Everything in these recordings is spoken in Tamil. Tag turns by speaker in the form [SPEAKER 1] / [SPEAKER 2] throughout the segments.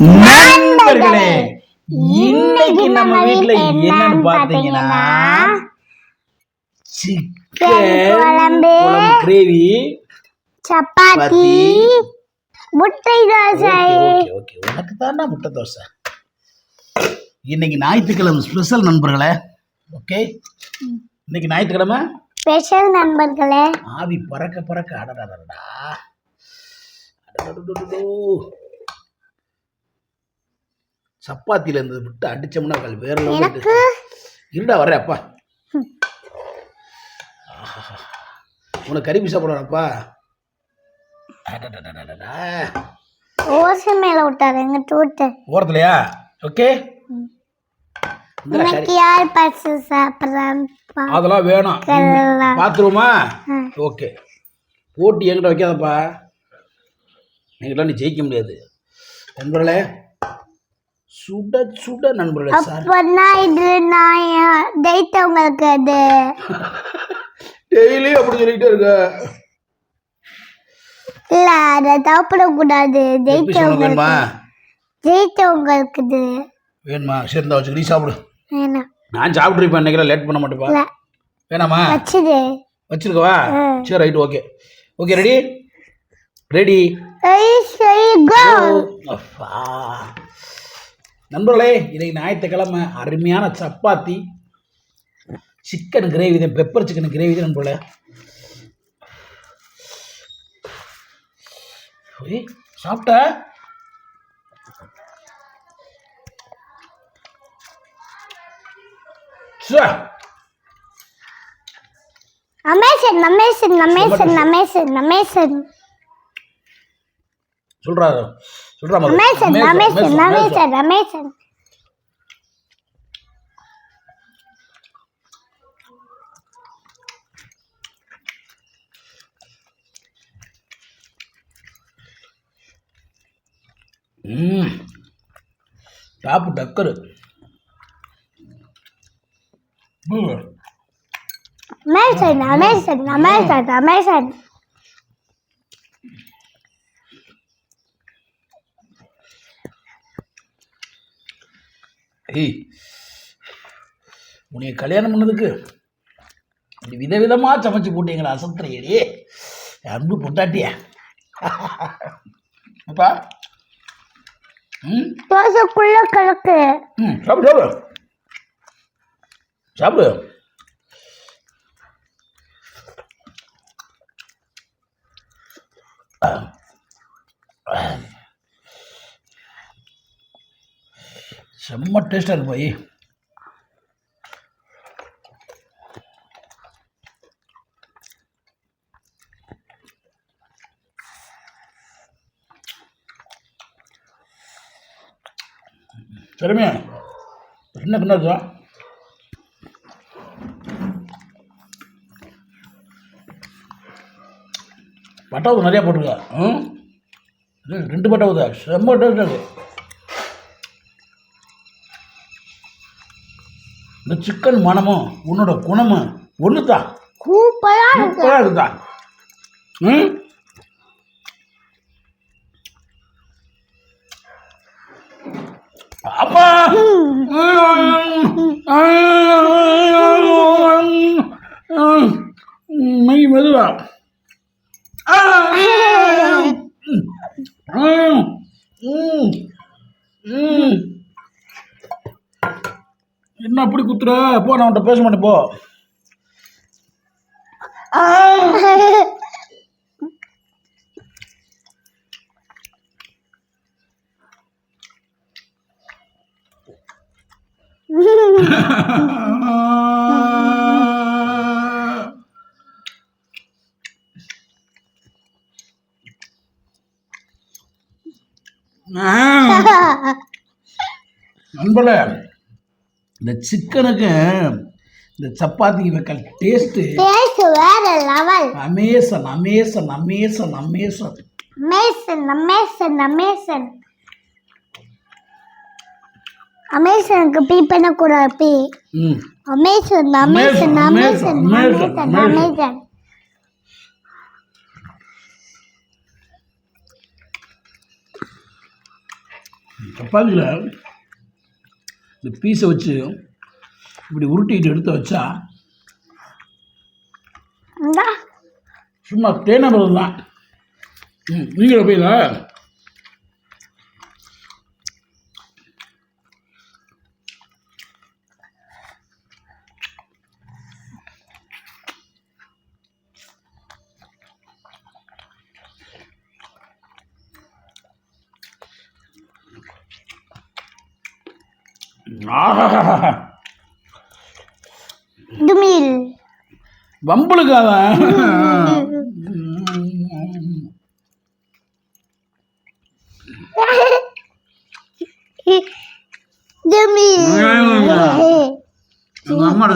[SPEAKER 1] நண்பர்களே இன்னைக்கு நம்ம வீட்ல என்னன்னு பாத்தீங்கன்னா சிக்கன்
[SPEAKER 2] குழம்பு.
[SPEAKER 1] கிரேவி
[SPEAKER 2] சப்பாத்தி
[SPEAKER 1] பாத்தி.
[SPEAKER 2] முட்டை தோசை
[SPEAKER 1] ஓகே உனக்கு தானே முட்டை தோசை இன்னைக்கு ஞாயிற்றுக்கிழமை ஸ்பெஷல் நண்பர்களே ஓகே இன்னைக்கு ஞாயிற்றுக்கிழமை
[SPEAKER 2] ஸ்பெஷல் நண்பர்களே
[SPEAKER 1] ஆவி பறக்க பறக்க அடடடடா அடடடடடோ. சப்பாத்தில இருந்து விட்டு அடிச்சோம்னா கல் வேற. இருடா வரேன் அப்பா. உனக்கு கறி பீஸா அடடடடடடா.
[SPEAKER 2] ஓசை மேல விட்டாரு எங்க டூட்டு
[SPEAKER 1] ஓரத்துலையா? ஓகே. அதெல்லாம் வேணும். பாத்ரூமா. ஓகே. போட்டி என்கிட்ட வைக்காதப்பா. என்கிட்ட நீ ஜெயிக்க முடியாது. நண்பர்களே சுட சுட நண்பர்களே சார்.
[SPEAKER 2] அப்பன்னா இது நான் ஜெயித்தவங்களுக்கு அது.
[SPEAKER 1] டெய்லி அப்படி சொல்லிக்கிட்டே இருக்க.
[SPEAKER 2] இல்ல அதை சாப்பிடக்கூடாது
[SPEAKER 1] எப்படி சொல்ல வேணுமா?
[SPEAKER 2] ஜெயித்தவங்களுக்கு ஜெயித்தவங்களுக்கு இது.
[SPEAKER 1] வேணுமா? சரி இந்த வச்சுக்க நீ சாப்பிடு.
[SPEAKER 2] வேணாம்.
[SPEAKER 1] நான் சாப்பிட்ருப்பேன் இன்னைக்கு லேட் பண்ண மாட்டேப்பா. வேணாமா?
[SPEAKER 2] வச்சுது
[SPEAKER 1] வச்சிருக்கவா. சரி right okay okay ready ready
[SPEAKER 2] சரி கோ
[SPEAKER 1] அப்பா. நண்பர்களே இன்னைக்கு ஞாயிற்றுக்கிழமை அருமையான சப்பாத்தி சிக்கன் கிரேவி தான் பெப்பர் சிக்கன் கிரேவி தான் நண்பர்களே. சாப்பிட்ட?
[SPEAKER 2] Amazon Amazon Amazon Amazon Amazon
[SPEAKER 1] சொல்றாரு. சொல்றா ரமேஷன்
[SPEAKER 2] ரமேஷன் ரமேஷன்
[SPEAKER 1] ரமேஷன் டாப்பு டக்கரு.
[SPEAKER 2] ரமேஷன் ரமேஷன் ரமேஷன் ரமேஷன்
[SPEAKER 1] ஏய் உன்னைய கல்யாணம் பண்ணதுக்கு விதவிதமாக சமைச்சு போட்டீங்களா அசத்துறையடி அன்பு பொண்டாட்டிய. அப்பா. ம்?
[SPEAKER 2] தோசைக்குள்ள கிழக்கு
[SPEAKER 1] ம் சாப்பிடு சாப்பிடு. சாப்பிடு. செம்ம டேஸ்டாக இருக்கு போய். சரிமையா என்ன பின்னா இருக்கா? பட்டாவது நிறையா போட்டிருக்கா. ம்? ரெண்டு பட்டாவது செம்ம டேஸ்ட் இருக்குது இந்த சிக்கன் மனமும் உன்னோட குணமும் ஒன்று தான்
[SPEAKER 2] சூப்பரா இருக்கு.
[SPEAKER 1] சூப்பராக இருக்குதா? ம்? அப்பா! மெய் மெதுவா. என்ன அப்படி குத்துற? போ நான் உன்ட்ட பேச மாட்டேன் போ. நண்பர்களே இந்த சிக்கனுக்கு இந்த சப்பாத்திக்கு வைக்கல். Taste Amazon Amazon Amazon Amazon
[SPEAKER 2] Amazon Amazon Amazon அமேசனுக்கு பீ பண்ணக்கூடாது பீ Amazon Amazon Amazon Amazon Amazon
[SPEAKER 1] சப்பாத்தியில் இந்த பீஸை வச்சு இப்படி உருட்டிட்டு எடுத்து வச்சா சும்மா தேனபுரம் தான் ம் நீங்கள போயில
[SPEAKER 2] துமில்.
[SPEAKER 1] வம்பளுக்காத எங்கள் அம்மா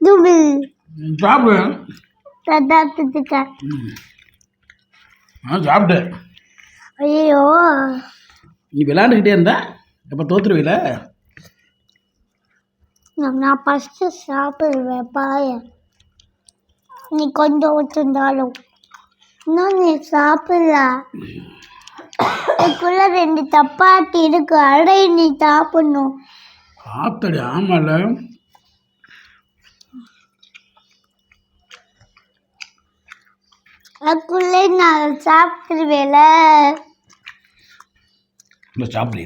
[SPEAKER 2] துமில்.
[SPEAKER 1] சாப்பிடு
[SPEAKER 2] தத்தாத்துக்கா
[SPEAKER 1] ஆ சாப்பிட்டேன்
[SPEAKER 2] ஐயோ
[SPEAKER 1] நீ விளையாண்டுக்கிட்டே இருந்தா எப்போ தோத்துருவீல?
[SPEAKER 2] நான் ஃபஸ்ட்டு சாப்பிடுவேன் பாய நீ கொஞ்சம் வச்சிருந்தாலும் இன்னும் நீ சாப்பிடல? இதுக்குள்ள ரெண்டு தப்பாத்தி இருக்கு அடை நீ சாப்பிடணும்.
[SPEAKER 1] ஆத்தடி ஆமால.
[SPEAKER 2] அதுக்குள்ளே நான் சாப்பிடுவேல.
[SPEAKER 1] இல்லை சாப்பிடு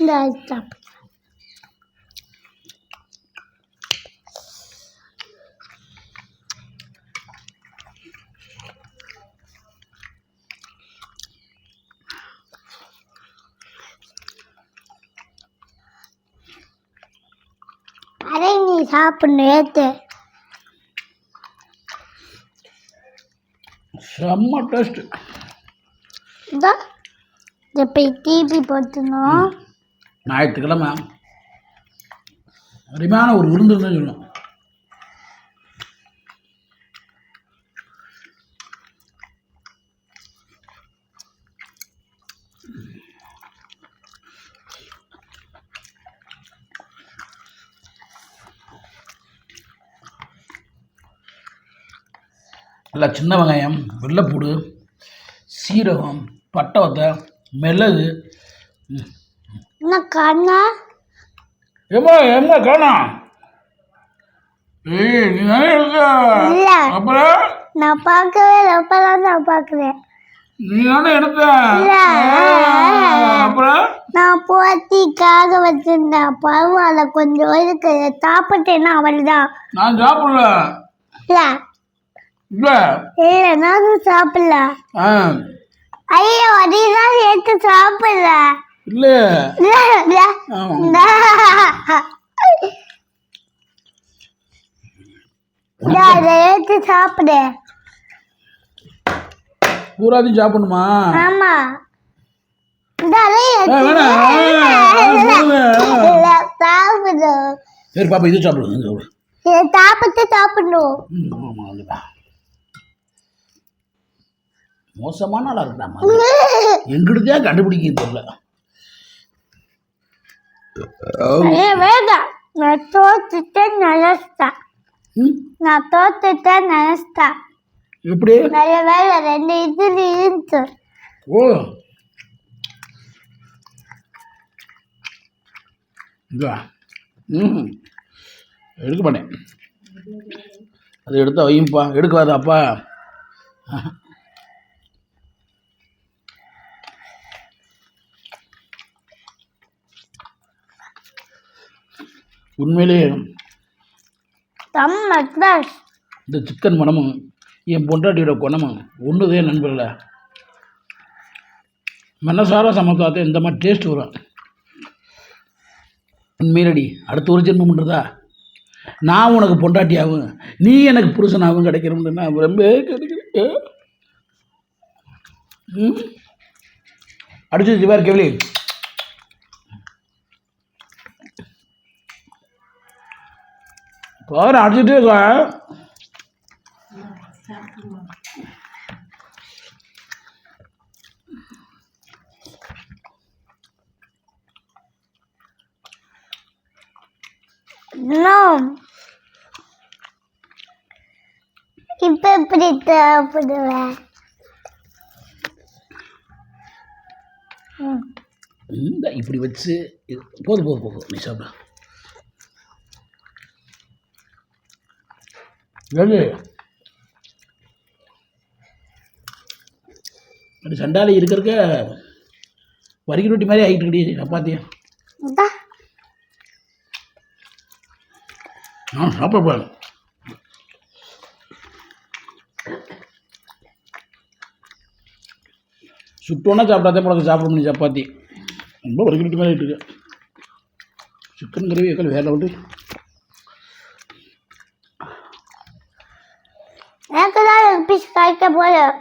[SPEAKER 2] இந்த சாப்பிடு. அதை நீ சாப்பிடணும் ஏத்து.
[SPEAKER 1] செம்ம டேஸ்ட்
[SPEAKER 2] இதோ இதை போய் டிபி போட்டுணும்
[SPEAKER 1] ஞாயிற்றுக்கிழமை. அருமையான ஒரு விருந்து சொல்லணும் நல்லா சின்ன வெங்காயம் வெள்ளைப்பூடு சீரகம் பட்டை வத்தை மிளகு
[SPEAKER 2] கண்ணா
[SPEAKER 1] ஏம்மா எங்க காணோம் ஏய் நீ தானே இருக்க
[SPEAKER 2] இல்ல.
[SPEAKER 1] அப்புறம்
[SPEAKER 2] நான் பார்க்கவே இல்லை. நான் பார்க்குறேன்.
[SPEAKER 1] நீ தானே எடுத்த.
[SPEAKER 2] இல்ல.
[SPEAKER 1] ஆ, அப்புறம்
[SPEAKER 2] நான் போத்திக்காக வச்சிருந்தேன். பரவாயில்ல கொஞ்சம் இருக்கு. சாப்பிட்டேன்னா அவள்தான்.
[SPEAKER 1] நான் சாப்பிடல.
[SPEAKER 2] இல்ல.
[SPEAKER 1] இல்ல
[SPEAKER 2] நானும் சாப்பிடல. ஐயோ அதைதான் சேர்த்து சாப்பிடல.
[SPEAKER 1] இல்ல.
[SPEAKER 2] இல்ல இல்ல.
[SPEAKER 1] ஆமா.
[SPEAKER 2] இந்த. இந்த அதை எடுத்து சாப்பிடு.
[SPEAKER 1] சாப்பிடணுமா?
[SPEAKER 2] ஆமா.
[SPEAKER 1] சரி பாப்பா இது
[SPEAKER 2] சாப்பிட்டு சாப்பிடணும்.
[SPEAKER 1] மோசமான ஆளா இருக்கா எங்கிட்டதே கண்டுபிடிக்க தெரியல.
[SPEAKER 2] நான் தோத்துட்டேன் நினைச்சிட்டேன் நான் தோத்துட்டேன் நினைச்சிட்டேன்
[SPEAKER 1] எப்படி?
[SPEAKER 2] நல்ல வேலை ரெண்டு இதில் இருந்துச்சு
[SPEAKER 1] ஓ. ம் எடுக்க மாட்டேன். அது எடுத்தா வையும்பா. எடுக்காதாப்பா உண்மையிலே
[SPEAKER 2] ட்ரெஸ்
[SPEAKER 1] இந்த சிக்கன் மனமும் என் பொண்டாட்டியோட குணமும் ஒன்றுதே நண்பர்கள. மனசார சமைத்தாத்தே இந்த மாதிரி டேஸ்ட் வரும். உண்மையிலடி அடுத்த ஒரு ஜென்மம் பண்ணுறதா நான் உனக்கு பொண்டாட்டியாகும் நீ எனக்கு புருஷனாகவும் கிடைக்கணும்னு நான் ரொம்ப கிடைக்கிறேன் அடிச்சு சிவார் கேவலி. பாரு அடிச்சுட்டே இருக்கா?
[SPEAKER 2] இப்ப எப்படி.
[SPEAKER 1] இந்த இப்படி வச்சு போதும் போதும் போதும் நீ சாப்பிட. ஏழு அப்படி சண்டாலி இருக்க இருக்க வரிக்கு ரொட்டி மாதிரி ஆகிட்டு கிடையாது சப்பாத்தியா. நான் சாப்பிட போகிறேன் சுட்டோன்னா சாப்பிடாதே போல சாப்பிட முடியும் சப்பாத்தி. ரொம்ப ஒரு கிலோ மேலே இருக்கு. சிக்கன் கிரேவி எக்கல் வேலை விட்டு
[SPEAKER 2] எனக்கு தான் கிடைக்க போதும்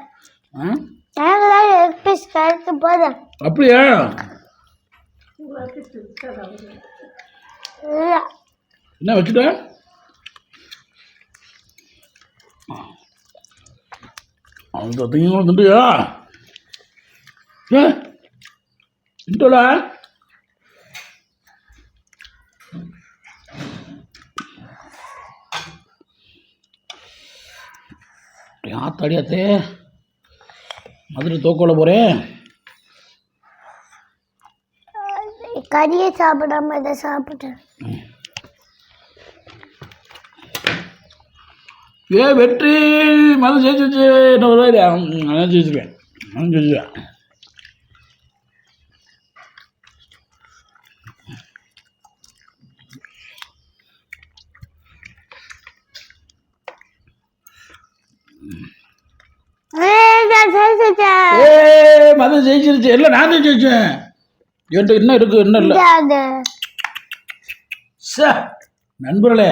[SPEAKER 2] எனக்கு தான் லெக் பீஸ் கிடைக்க போதும்
[SPEAKER 1] அப்படியா? என்ன வச்சுட்ட? அந்த திங்களும் திண்டுயா ஏ? திண்டோடா ஆத்தாடியாத்தே மதுரை தோக்கோல போகிறேன்
[SPEAKER 2] கறியை சாப்பிடாம இதை சாப்பிட்டேன்
[SPEAKER 1] ஏ வெற்றி மது ஜெயிச்சிச்சு என்ன ஒரு வேலையா? ம், நான் ஜெயிச்சிருவேன் நான் ஜெயிச்சிருவேன்
[SPEAKER 2] ஏய், நான் ஜெயிச்சிட்டேன்.
[SPEAKER 1] ஏ மது ஜெயிச்சிருச்சு. இல்லை நான் தான் ஜெயிச்சேன். என்கிட்ட என்ன இருக்கு என்ன இல்லை. சே நண்பர்களே.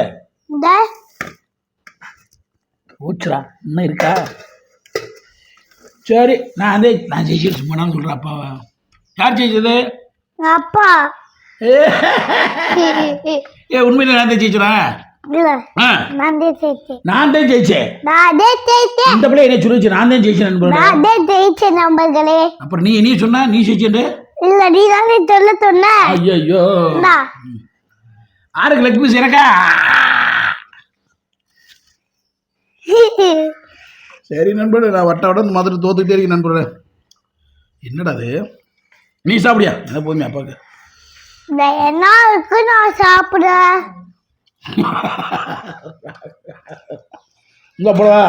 [SPEAKER 1] போச்சுடா இன்னும் இருக்கா? சரி நான் அதே நான் ஜெயிச்சிரு சும்மா நான் சொல்கிறேன் அப்பாவா யார் ஜெயிச்சது?
[SPEAKER 2] அப்பா.
[SPEAKER 1] ஏ உண்மையில நான் ஜெயிச்சுறேன்
[SPEAKER 2] நான் தான் ஜெயிச்சேன்.
[SPEAKER 1] நான் தான் ஜெயிச்சேன். இந்த பிள்ளை என்ன சொல்லிச்சு நான் தான் ஜெயிச்சேன்
[SPEAKER 2] நான் அதே ஜெயிச்சேன் நம்பர்களே
[SPEAKER 1] அப்புறம் நீ நீ சொன்னா நீ ஜெயிச்சேன்
[SPEAKER 2] இல்ல நீ தானே சொல்ல சொன்ன.
[SPEAKER 1] ஐயோ லெக் பீஸ் எனக்கா? சரி நண்பர்களே நான் வட்ட இந்த மாதிரி தோத்துக்கிட்டே இருக்கேன் நண்பர்களே. என்னடா அது? நீ சாப்பிடியா? என்ன போதுமே அப்பாவுக்கு.
[SPEAKER 2] என்ன இருக்கு நான் சாப்பிடுறேன்
[SPEAKER 1] இந்த போடா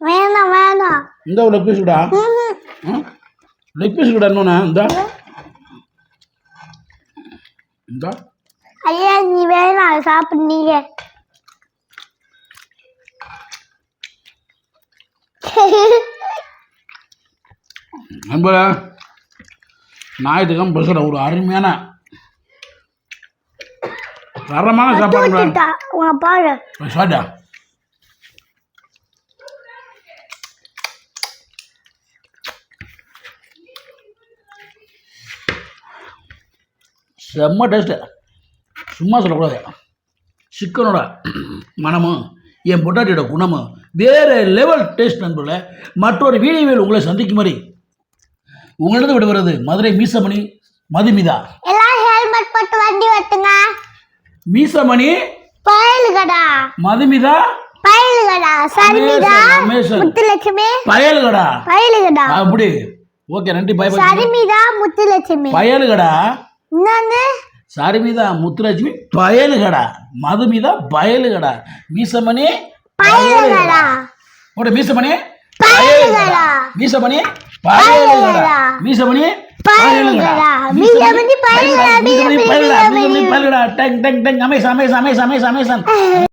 [SPEAKER 2] வேணாம் வேணாம்
[SPEAKER 1] இந்த ஒரு லெக் பீஸ் விடா. லெக் பீஸ் விடா இன்னொன்று இந்த. இந்த.
[SPEAKER 2] ஐயா நீ வேணாம் சாப்பிடு நீங்க
[SPEAKER 1] நண்பரே ஞாயிற்றுக்கிழமை பேசுகிற ஒரு அருமையான தரமான சாப்பாடு
[SPEAKER 2] பாரு.
[SPEAKER 1] சாட்டா செம்ம டேஸ்ட்டு சும்மா சொல்லக்கூடாது. சிக்கனோட மனமும் என் பொட்டாட்டியோட குணமும் வேறு லெவல் டேஸ்ட் நண்பர்களே. மற்றொரு வீடியோவில் உங்களை சந்திக்கும் மாதிரி உங்களிடம் விடுவது மதுரை மீசமணி மதுமிதா.
[SPEAKER 2] எல்லாம் ஹெல்மெட் போட்டு வண்டி ஓட்டுங்க.
[SPEAKER 1] மீசமணி
[SPEAKER 2] பயலுகடா.
[SPEAKER 1] மதுமிதா
[SPEAKER 2] பயலுகடா சரிமிதா. முத்துலட்சுமி.
[SPEAKER 1] பயலுகடா.
[SPEAKER 2] பயலுகடா.
[SPEAKER 1] அப்படி. ஓகே நன்றி பை
[SPEAKER 2] சரிமிதா முத்துலட்சுமி.
[SPEAKER 1] பயலுகடா.
[SPEAKER 2] இன்னொன்னு?
[SPEAKER 1] சரிமிதா முத்துலட்சுமி பயலுகடா. மதுமிதா பயலுகடா. மீசமணி
[SPEAKER 2] பயலுகடா.
[SPEAKER 1] ஓட மீசமணி
[SPEAKER 2] பயலுகடா.
[SPEAKER 1] மீசமணி பயலுகடா. Meesamani Amazon Amazon Amazon Amazon.